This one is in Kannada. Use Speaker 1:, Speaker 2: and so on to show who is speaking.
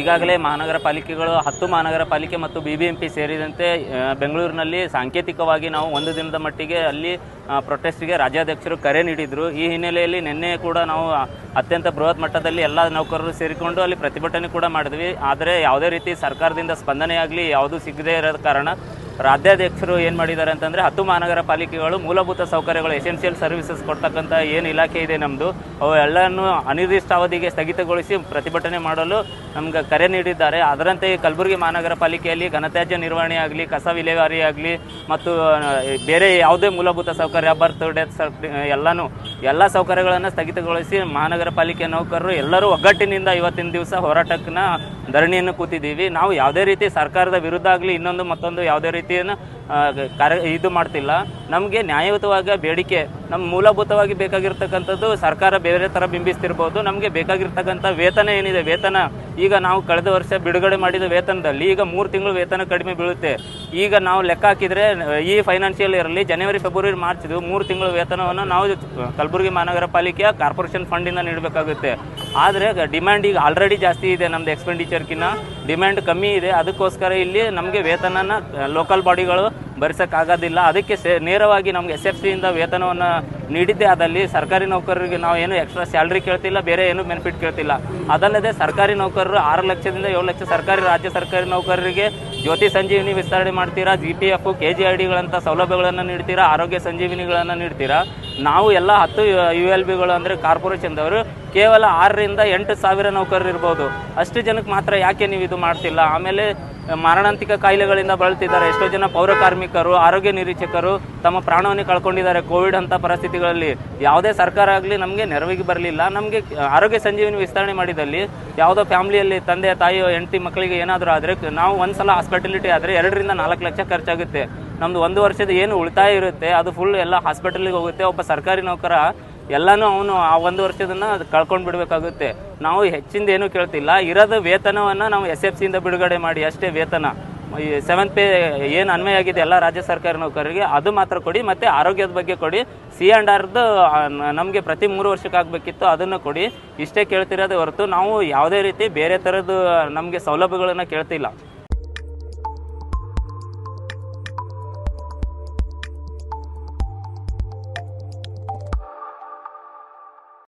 Speaker 1: ಈಗಾಗಲೇ ಮಹಾನಗರ ಪಾಲಿಕೆಗಳು ಹತ್ತು ಮಹಾನಗರ ಪಾಲಿಕೆ ಮತ್ತು ಬಿ ಬಿ ಎಂ ಸೇರಿದಂತೆ ಬೆಂಗಳೂರಿನಲ್ಲಿ ಸಾಂಕೇತಿಕವಾಗಿ ನಾವು ಒಂದು ದಿನದ ಮಟ್ಟಿಗೆ ಅಲ್ಲಿ ಪ್ರೊಟೆಸ್ಟ್ಗೆ ರಾಜ್ಯಾಧ್ಯಕ್ಷರು ಕರೆ ನೀಡಿದರು. ಈ ಹಿನ್ನೆಲೆಯಲ್ಲಿ ನಿನ್ನೆ ಕೂಡ ನಾವು ಅತ್ಯಂತ ಬೃಹತ್ ಮಟ್ಟದಲ್ಲಿ ಎಲ್ಲ ನೌಕರರು ಸೇರಿಕೊಂಡು ಅಲ್ಲಿ ಪ್ರತಿಭಟನೆ ಕೂಡ ಮಾಡಿದ್ವಿ. ಆದರೆ ಯಾವುದೇ ರೀತಿ ಸರ್ಕಾರದಿಂದ ಸ್ಪಂದನೆಯಾಗಲಿ ಯಾವುದೂ ಸಿಗದೇ ಇರೋದ ಕಾರಣ ರಾಜ್ಯಾಧ್ಯಕ್ಷರು ಏನು ಮಾಡಿದ್ದಾರೆ ಅಂತಂದರೆ ಹತ್ತು ಮಹಾನಗರ ಪಾಲಿಕೆಗಳು ಮೂಲಭೂತ ಸೌಕರ್ಯಗಳು ಎಸೆನ್ಷಿಯಲ್ ಸರ್ವಿಸಸ್ ಕೊಡ್ತಕ್ಕಂಥ ಏನು ಇಲಾಖೆ ಇದೆ ನಮ್ಮದು ಅವು ಅನಿರ್ದಿಷ್ಟ ಅವಧಿಗೆ ಸ್ಥಗಿತಗೊಳಿಸಿ ಪ್ರತಿಭಟನೆ ಮಾಡಲು ನಮ್ಗೆ ಕರೆ ನೀಡಿದ್ದಾರೆ. ಅದರಂತೆ ಕಲಬುರಗಿ ಮಹಾನಗರ ಪಾಲಿಕೆಯಲ್ಲಿ ಘನತ್ಯಾಜ್ಯ ನಿರ್ವಹಣೆ ಆಗಲಿ ಕಸ ವಿಲೇವಾರಿ ಆಗಲಿ ಮತ್ತು ಬೇರೆ ಯಾವುದೇ ಮೂಲಭೂತ ಸೌಕರ್ಯ, ಬರ್ತ್, ಡೆತ್ ಎಲ್ಲನೂ, ಎಲ್ಲ ಸೌಕರ್ಯಗಳನ್ನು ಸ್ಥಗಿತಗೊಳಿಸಿ ಮಹಾನಗರ ಪಾಲಿಕೆ ನೌಕರರು ಎಲ್ಲರೂ ಒಗ್ಗಟ್ಟಿನಿಂದ ಇವತ್ತಿನ ದಿವಸ ಹೋರಾಟಕ್ಕನ್ನ ಧರಣಿಯನ್ನು ಕೂತಿದ್ದೀವಿ. ನಾವು ಯಾವುದೇ ರೀತಿ ಸರ್ಕಾರದ ವಿರುದ್ಧ ಆಗಲಿ, ಇನ್ನೊಂದು ಮತ್ತೊಂದು ಯಾವುದೇ ರೀತಿಯನ್ನು ಕರೆ, ಇದು ಮಾಡ್ತಿಲ್ಲ. ನಮಗೆ ನ್ಯಾಯಯುತವಾಗಿ ಬೇಡಿಕೆ ನಮ್ಮ ಮೂಲಭೂತವಾಗಿ ಬೇಕಾಗಿರ್ತಕ್ಕಂಥದ್ದು ಸರ್ಕಾರ ಬೇರೆ ಥರ ಬಿಂಬಿಸ್ತಿರ್ಬೋದು. ನಮಗೆ ಬೇಕಾಗಿರ್ತಕ್ಕಂಥ ವೇತನ ಏನಿದೆ, ವೇತನ. ಈಗ ನಾವು ಕಳೆದ ವರ್ಷ ಬಿಡುಗಡೆ ಮಾಡಿದ ವೇತನದಲ್ಲಿ ಈಗ ಮೂರು ತಿಂಗಳು ವೇತನ ಕಡಿಮೆ ಬೀಳುತ್ತೆ. ಈಗ ನಾವು ಲೆಕ್ಕ ಹಾಕಿದರೆ, ಈ ಫೈನಾನ್ಷಿಯಲ್ ಇಯರಲ್ಲಿ ಜನವರಿ ಫೆಬ್ರವರಿ ಮಾರ್ಚ್ದು ಮೂರು ತಿಂಗಳು ವೇತನವನ್ನು ನಾವು ಕಲಬುರಗಿ ಮಹಾನಗರ ಪಾಲಿಕೆಯ ಕಾರ್ಪೊರೇಷನ್ ಫಂಡಿಂದ ನೀಡಬೇಕಾಗುತ್ತೆ. ಆದರೆ ಡಿಮ್ಯಾಂಡ್ ಈಗ ಆಲ್ರೆಡಿ ಜಾಸ್ತಿ ಇದೆ ನಮ್ಮದು ಎಕ್ಸ್ಪೆಂಡಿಚರ್ಕಿನ್ನ ಡಿಮ್ಯಾಂಡ್ ಕಮ್ಮಿ ಇದೆ. ಅದಕ್ಕೋಸ್ಕರ ಇಲ್ಲಿ ನಮಗೆ ವೇತನನ ಲೋಕಲ್ ಬಾಡಿಗಳು ಭರಿಸೋಕ್ಕಾಗೋದಿಲ್ಲ. ಅದಕ್ಕೆ ಸೇ, ನೇರವಾಗಿ ನಮ್ಗೆ ಎಸ್ ಎಫ್ ಸಿಯಿಂದ ವೇತನವನ್ನು ನೀಡಿದ್ದೇ ಅದಲ್ಲಿ ಸರ್ಕಾರಿ ನೌಕರರಿಗೆ ನಾವು ಏನು ಎಕ್ಸ್ಟ್ರಾ ಸ್ಯಾಲ್ರಿ ಕೇಳ್ತಿಲ್ಲ, ಬೇರೆ ಏನು ಬೆನಿಫಿಟ್ ಕೇಳ್ತಿಲ್ಲ. ಅದಲ್ಲದೆ ಸರ್ಕಾರಿ ನೌಕರರು ಆರು ಲಕ್ಷದಿಂದ ಏಳು ಲಕ್ಷ ಸರ್ಕಾರಿ, ರಾಜ್ಯ ಸರ್ಕಾರಿ ನೌಕರರಿಗೆ ಜ್ಯೋತಿ ಸಂಜೀವಿನಿ ವಿಸ್ತರಣೆ ಮಾಡ್ತೀರಾ G P F K G I ಡಿಗಳಂಥ ಸೌಲಭ್ಯಗಳನ್ನು ನೀಡ್ತೀರಾ, ಆರೋಗ್ಯ ಸಂಜೀವಿನಿಗಳನ್ನು ನೀಡ್ತೀರಾ? ನಾವು ಎಲ್ಲ ಹತ್ತು ಯು ಎಲ್ ಬಿಗಳು ಅಂದರೆ ಕಾರ್ಪೊರೇಷನ್ದವರು ಕೇವಲ ಆರರಿಂದ ಎಂಟು ಸಾವಿರ ನೌಕರರು ಇರ್ಬೋದು ಅಷ್ಟು ಜನಕ್ಕೆ ಮಾತ್ರ ಯಾಕೆ ನೀವು ಇದು ಮಾಡ್ತಿಲ್ಲ? ಆಮೇಲೆ ಮಾರಣಾಂತಿಕ ಕಾಯಿಲೆಗಳಿಂದ ಬಳಲ್ತಿದ್ದಾರೆ. ಎಷ್ಟೋ ಜನ ಪೌರ ಕಾರ್ಮಿಕರು, ಆರೋಗ್ಯ ನಿರೀಕ್ಷಕರು ತಮ್ಮ ಪ್ರಾಣವನ್ನು ಕಳ್ಕೊಂಡಿದ್ದಾರೆ ಕೋವಿಡ್ ಅಂತ ಪರಿಸ್ಥಿತಿಗಳಲ್ಲಿ. ಯಾವುದೇ ಸರ್ಕಾರ ಆಗಲಿ ನಮಗೆ ನೆರವಿಗೆ ಬರಲಿಲ್ಲ. ನಮಗೆ ಆರೋಗ್ಯ ಸಂಜೀವಿನಿ ವಿಸ್ತರಣೆ ಮಾಡಿದಲ್ಲಿ ಯಾವುದೋ ಫ್ಯಾಮಿಲಿಯಲ್ಲಿ ತಂದೆ ತಾಯಿ ಹೆಂಡತಿ ಮಕ್ಕಳಿಗೆ ಏನಾದರೂ ಆದರೆ ನಾವು ಒಂದು ಸಲ ಹಾಸ್ಪಿಟಲಿಟಿ ಆದರೆ ಎರಡರಿಂದ ನಾಲ್ಕು ಲಕ್ಷ ಖರ್ಚಾಗುತ್ತೆ. ನಮ್ಮದು ಒಂದು ವರ್ಷದ ಏನು ಉಳಿತಾಯ ಇರುತ್ತೆ, ಅದು ಫುಲ್ ಎಲ್ಲ ಹಾಸ್ಪಿಟಲಿಗೆ ಹೋಗುತ್ತೆ. ಒಬ್ಬ ಸರ್ಕಾರಿ ನೌಕರ ಎಲ್ಲನೂ ಅವನು ಆ ಒಂದು ವರ್ಷದನ್ನ ಕಳ್ಕೊಂಡು ಬಿಡಬೇಕಾಗುತ್ತೆ. ನಾವು ಹೆಚ್ಚಿಂದ ಏನೂ ಕೇಳ್ತಿಲ್ಲ. ಇರೋದು ವೇತನವನ್ನು ನಾವು ಎಸ್ ಎಫ್ ಸಿಯಿಂದ ಬಿಡುಗಡೆ ಮಾಡಿ, ಅಷ್ಟೇ ವೇತನ. ಈ ಸೆವೆಂತ್ ಪೇ ಏನು ಅನ್ವಯ ಆಗಿದೆ ಎಲ್ಲ ರಾಜ್ಯ ಸರ್ಕಾರಿ ನೌಕರರಿಗೆ, ಅದು ಮಾತ್ರ ಕೊಡಿ, ಮತ್ತು ಆರೋಗ್ಯದ ಬಗ್ಗೆ ಕೊಡಿ. ಸಿ ಆ್ಯಂಡ್ ಆರ್ದು ನಮಗೆ ಪ್ರತಿ ಮೂರು ವರ್ಷಕ್ಕೆ ಆಗಬೇಕಿತ್ತು, ಅದನ್ನು ಕೊಡಿ. ಇಷ್ಟೇ ಕೇಳ್ತಿರೋದೇ ಹೊರತು ನಾವು ಯಾವುದೇ ರೀತಿ ಬೇರೆ ಥರದ್ದು ನಮಗೆ ಸೌಲಭ್ಯಗಳನ್ನು ಕೇಳ್ತಿಲ್ಲ.